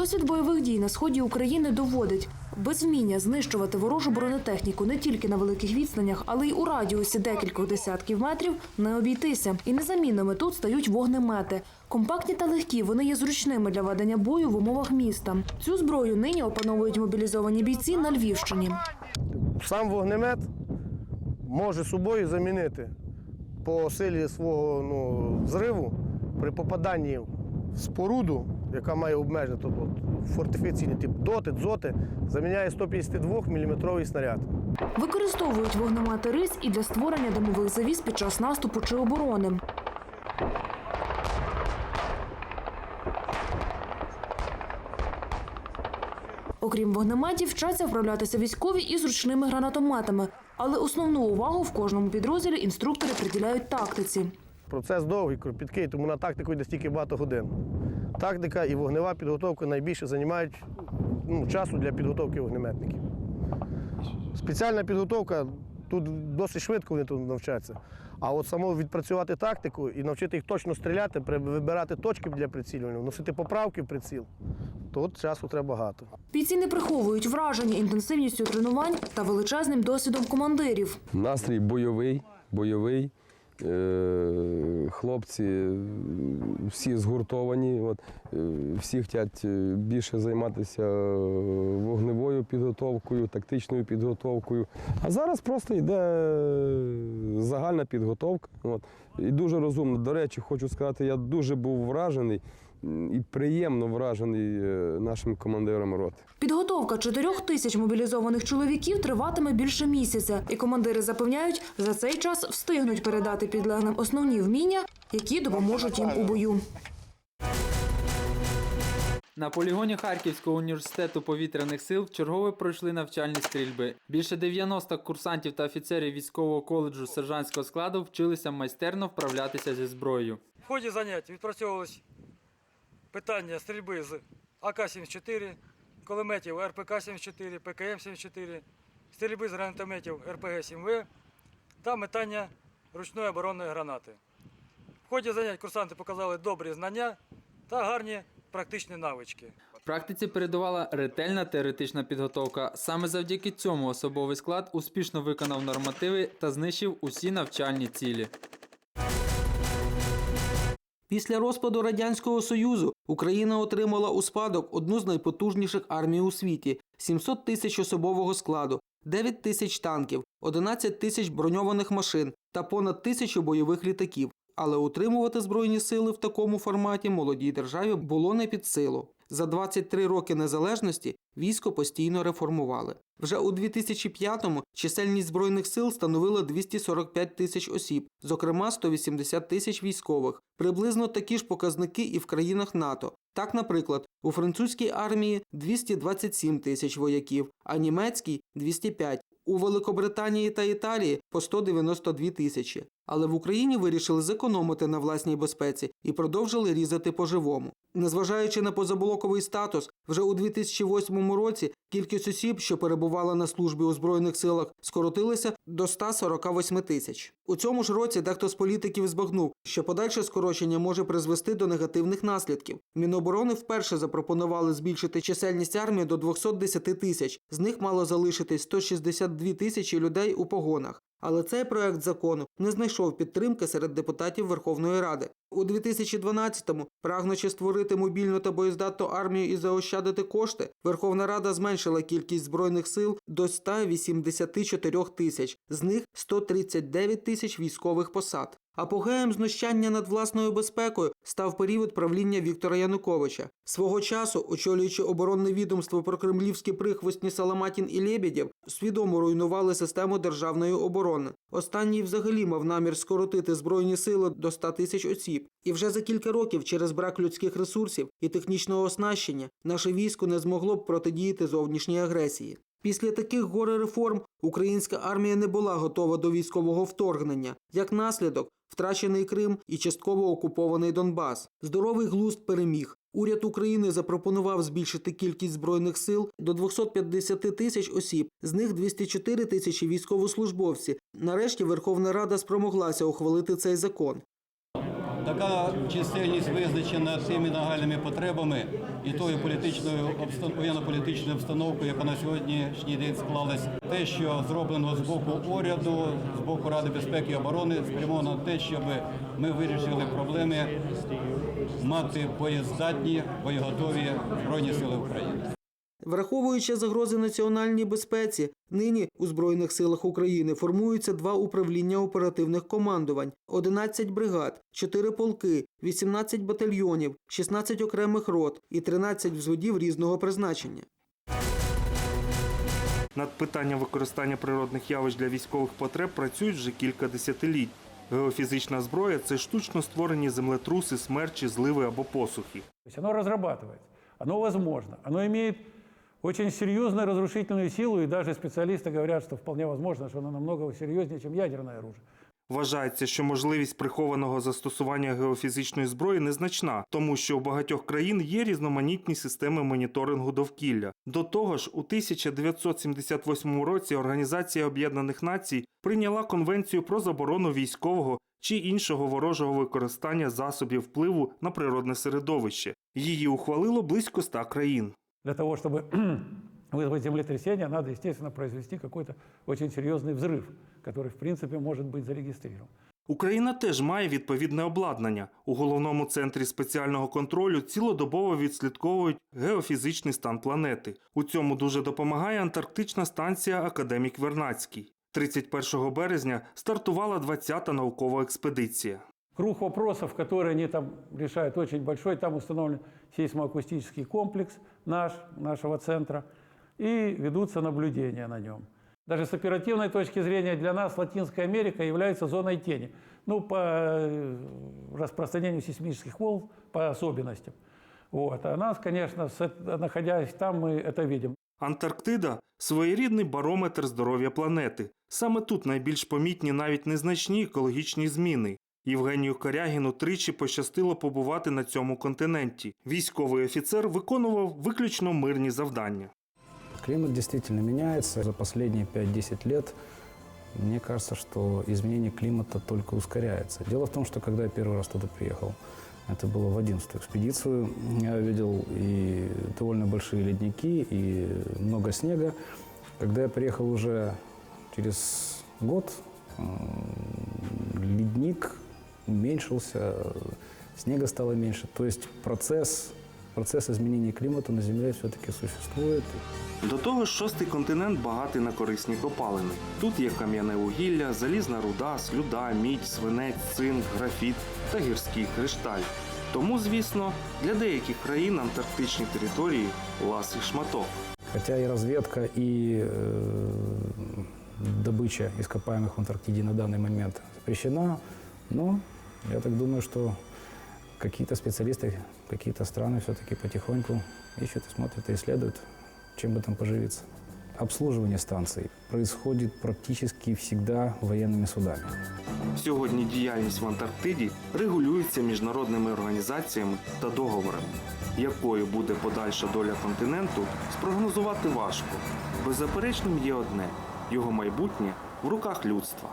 Досвід бойових дій на сході України доводить, без вміння знищувати ворожу бронетехніку не тільки на великих відстанях, але й у радіусі декількох десятків метрів не обійтися. І незамінними тут стають вогнемети. Компактні та легкі, вони є зручними для ведення бою в умовах міста. Цю зброю нині опановують мобілізовані бійці на Львівщині. Сам вогнемет може собою замінити по силі свого ну, зриву при попаданні в споруду, яка має обмеження, тобто фортифікаційний тип доти, дзоти, заміняє 152 мм снаряд. Використовують вогнемети рис і для створення димових завіс під час наступу чи оборони. Окрім вогнеметів, вчаться вправлятися військові і зручними гранатометами. Але основну увагу в кожному підрозділі інструктори приділяють тактиці. Процес довгий, кропіткий, тому на тактику йде стільки багато годин. Тактика і вогнева підготовка найбільше займають ну, часу для підготовки вогнеметників. Спеціальна підготовка тут досить швидко вони тут навчаться. А от само відпрацювати тактику і навчити їх точно стріляти, вибирати точки для прицілювання, вносити поправки в приціл, то от часу треба багато. Бійці не приховують враження інтенсивністю тренувань та величезним досвідом командирів. Настрій бойовий, бойовий. Е, Хлопці всі згуртовані, от, е, всі хочуть е, більше займатися вогневою підготовкою, тактичною підготовкою. А зараз просто йде загальна підготовка. От. І дуже розумно. До речі, хочу сказати, я дуже був вражений і приємно вражений е, нашим командиром роти. Підготовка чотирьох тисяч мобілізованих чоловіків триватиме більше місяця, і командири запевняють, за цей час встигнуть передати підлеглим основні вміння, які допоможуть їм у бою. На полігоні Харківського університету повітряних сил вчергове пройшли навчальні стрільби. Більше 90 курсантів та офіцерів військового коледжу сержантського складу вчилися майстерно вправлятися зі зброєю. В ході занять відпрацьовувалось питання стрільби з АК-74, кулеметів РПК-74, ПКМ-74, стрільби з гранатометів РПГ-7В та метання ручної оборонної гранати. В ході занять курсанти показали добрі знання та гарні практичні навички. Практиці передувала ретельна теоретична підготовка. Саме завдяки цьому особовий склад успішно виконав нормативи та знищив усі навчальні цілі. Після розпаду Радянського Союзу Україна отримала у спадок одну з найпотужніших армій у світі 700 тисяч особового складу, 9 тисяч танків, 11 тисяч броньованих машин та понад тисячу бойових літаків. Але утримувати збройні сили в такому форматі молодій державі було не під силу. За 23 роки незалежності військо постійно реформували. Вже у 2005-му чисельність збройних сил становила 245 тисяч осіб, зокрема 180 тисяч військових. Приблизно такі ж показники і в країнах НАТО. Так, наприклад, у французькій армії 227 тисяч вояків, а німецькій 205. У Великобританії та Італії по 192 тисячі. Але в Україні вирішили зекономити на власній безпеці і продовжили різати по-живому. Незважаючи на позаблоковий статус, вже у 2008 році кількість осіб, що перебувала на службі у збройних силах, скоротилася до 148 тисяч. У цьому ж році дехто з політиків збагнув, що подальше скорочення може призвести до негативних наслідків. Міноборони вперше запропонували збільшити чисельність армії до 210 тисяч. З них мало залишитись 162 тисячі людей у погонах. Але цей проект закону не знайшов підтримки серед депутатів Верховної Ради. У 2012-му, прагнучи створити мобільну та боєздатну армію і заощадити кошти, Верховна Рада зменшила кількість збройних сил до 184 тисяч, з них 139 тисяч військових посад. Апогеєм знущання над власною безпекою став період правління Віктора Януковича. Свого часу, очолюючи оборонне відомство про кремлівські прихвостні Саламатін і Лєбєдєв, свідомо руйнували систему державної оборони. Останній взагалі мав намір скоротити збройні сили до 100 тисяч осіб. І вже за кілька років через брак людських ресурсів і технічного оснащення наше військо не змогло б протидіяти зовнішній агресії. Після таких горе-реформ українська армія не була готова до військового вторгнення. Як наслідок, втрачений Крим і частково окупований Донбас. Здоровий глузд переміг. Уряд України запропонував збільшити кількість збройних сил до 250 тисяч осіб, з них 204 тисячі військовослужбовці. Нарешті Верховна Рада спромоглася ухвалити цей закон. Така чисельність визначена тими нагальними потребами і тою політичною воєнно-політичною обстановкою, яка на сьогоднішній день склалась. Те, що зроблено з боку уряду, з боку Ради безпеки і оборони, спрямовано на те, щоб ми вирішили проблеми мати боєздатні, боєготові Збройні Сили України. Враховуючи загрози національній безпеці, нині у Збройних силах України формуються два управління оперативних командувань, 11 бригад, 4 полки, 18 батальйонів, 16 окремих рот і 13 взводів різного призначення. Над питанням використання природних явищ для військових потреб працюють вже кілька десятиліть. Геофізична зброя це штучно створені землетруси, смерчі, зливи або посухи. То есть оно разрабатывается, оно возможно, оно имеет очень серьезную разрушительную силу, и даже специалисты говорят, что вполне возможно, что оно намного серьезнее, чем ядерное оружие. Вважається, що можливість прихованого застосування геофізичної зброї незначна, тому що у багатьох країн є різноманітні системи моніторингу довкілля. До того ж, у 1978 році Організація Об'єднаних Націй прийняла конвенцію про заборону військового чи іншого ворожого використання засобів впливу на природне середовище. Її ухвалило близько ста країн. Для того, чтобы вызвать землетрясение, надо, естественно, произвести какой-то очень серьезный взрыв, который, в принципе, может быть зарегистрирован. Україна теж має відповідне обладнання. У головному центрі спеціального контролю цілодобово відслідковують геофізичний стан планети. У цьому дуже допомагає антарктична станція Академік Вернацький. 31 березня стартувала 20-та наукова експедиція. Круг вопросов, которые они там решают, очень большой. Там установлен сейсмоакустический комплекс наш, нашего центра, и ведутся наблюдения на нем. Даже с оперативной точки зрения для нас Латинская Америка является зоной тени. Ну, по э, распространению сейсмических волн, по особенностям. Вот. А нас, конечно, с эт- находясь там, мы это видим. Антарктида своєрідний барометр здоров'я планети. Саме тут найбільш помітні навіть незначні екологічні зміни. Євгенію Корягіну тричі пощастило побувати на цьому континенті. Військовий офіцер виконував виключно мирні завдання. Климат действительно меняется. За последние 5-10 лет мне кажется, что изменение климата только ускоряется. Дело в том, что когда я первый раз туда приехал, это было в 11 экспедицию, я видел и довольно большие ледники, и много снега. Когда я приехал уже через год, м, ледник уменьшился, снега стало меньше. То есть процесс, процесс изменения климата на Земле все-таки существует. До того ж, шостий континент багатий на корисні копалини. Тут є кам'яне вугілля, залізна руда, слюда, мідь, свинець, цинк, графіт та гірський кришталь. Тому, звісно, для деяких країн антарктичні території ласий шматок. Хотя и разведка, и э, добыча ископаемых в Антарктиде на данный момент запрещена, но я так думаю, что какие-то специалисты, какие-то страны все-таки потихоньку ищут и смотрят и исследуют, чем бы там поживиться. Обслуживание станций происходит практически всегда военными судами. Сьогодні діяльність в Антарктиді регулюється міжнародними організаціями та договорами. Якою буде подальша доля континенту, спрогнозувати важко. Беззаперечним є одне його майбутнє в руках людства.